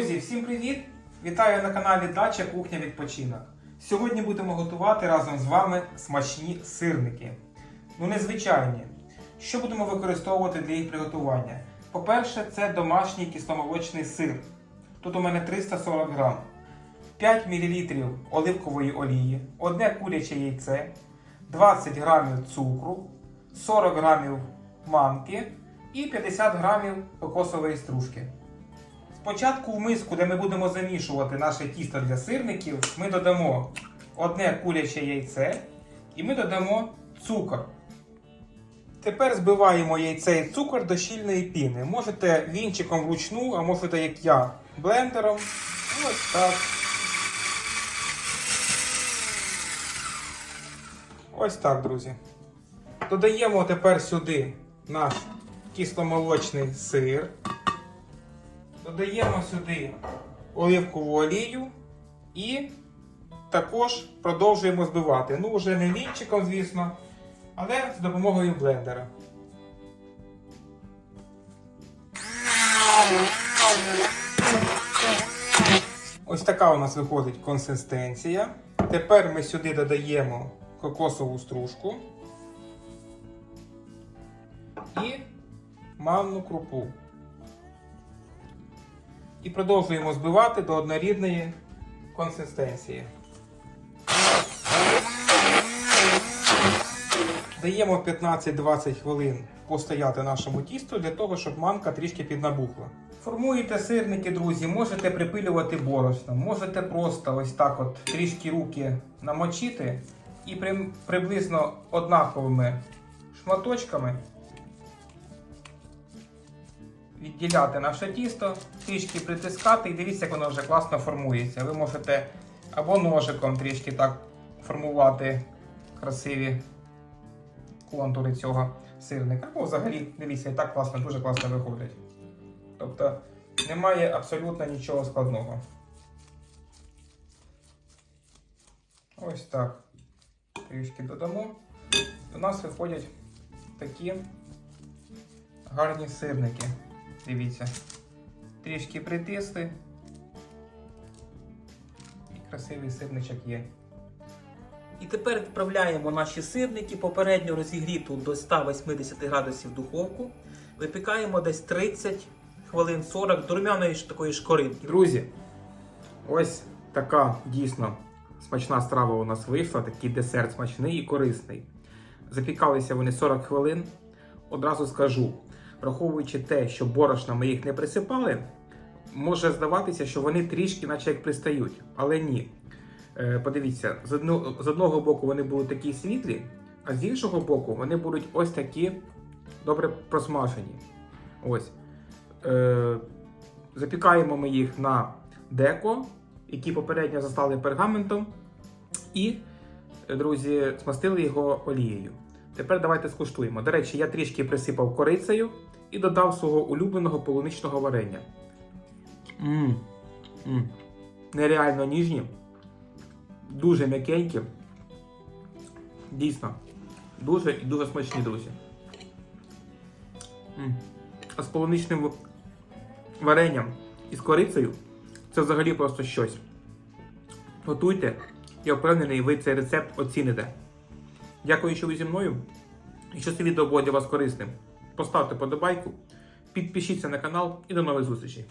Друзі, всім привіт! Вітаю на каналі Дача Кухня Відпочинок. Сьогодні будемо готувати разом з вами смачні сирники. Ну, незвичайні. Що будемо використовувати для їх приготування? По-перше, це домашній кисломолочний сир. Тут у мене 340 грам, 5 мл оливкової олії, одне куряче яйце, 20 грамів цукру, 40 грамів манки і 50 грамів кокосової стружки. Спочатку в миску, де ми будемо замішувати наше тісто для сирників, ми додамо одне куряче яйце і ми додамо цукор. Тепер збиваємо яйце і цукор до щільної піни. Можете вінчиком вручну, а можете, як я, блендером. Ось так. Ось так, друзі. Додаємо тепер сюди наш кисломолочний сир. Додаємо сюди оливкову олію і також продовжуємо збивати. Ну, вже не вінчиком, звісно, але з допомогою блендера. Ось така у нас виходить консистенція. Тепер ми сюди додаємо кокосову стружку і манну крупу. І продовжуємо збивати до однорідної консистенції. Даємо 15-20 хвилин постояти нашому тісту для того, щоб манка трішки піднабухла. Формуєте сирники, друзі, можете припилювати борошном, можете просто ось так от трішки руки намочити і при- приблизно однаковими шматочками відділяти наше тісто, трішки притискати і дивіться, як воно вже класно формується. Ви можете або ножиком трішки так формувати красиві контури цього сирника, або взагалі, дивіться, і так класно, дуже класно виходить. Тобто немає абсолютно нічого складного. Ось так. Трішки додамо. До нас виходять такі гарні сирники. Дивіться. Трішки притисли. І красивий сирничок є. І тепер відправляємо наші сирники попередньо розігріту до 180 градусів духовку. Випікаємо десь 30 хвилин 40 до румяної такої шкоринки. Друзі, ось така дійсно смачна страва у нас вийшла, такий десерт смачний і корисний. Запікалися вони 40 хвилин. Одразу скажу, враховуючи те, що борошна ми їх не присипали, може здаватися, що вони трішки, наче як пристають, але ні. Е, Подивіться, з, одно, з одного боку вони будуть такі світлі, а з іншого боку вони будуть ось такі добре просмажені. Ось. Е, Запікаємо ми їх на деко, які попередньо застали пергаментом, і, е, друзі, змастили його олією. Тепер давайте скуштуємо. До речі, я трішки присипав корицею і додав свого улюбленого полуничного варення. Мм. Мм. Нереально ніжні, дуже м'якенькі. Дійсно, дуже і дуже смачні, друзі. М. А з полуничним варенням і з корицею це взагалі просто щось. Готуйте, я впевнений, ви цей рецепт оціните. Дякую, що ви зі мною. Якщо це відео було для вас корисним, поставте подобайку, підпишіться на канал і до нових зустрічей.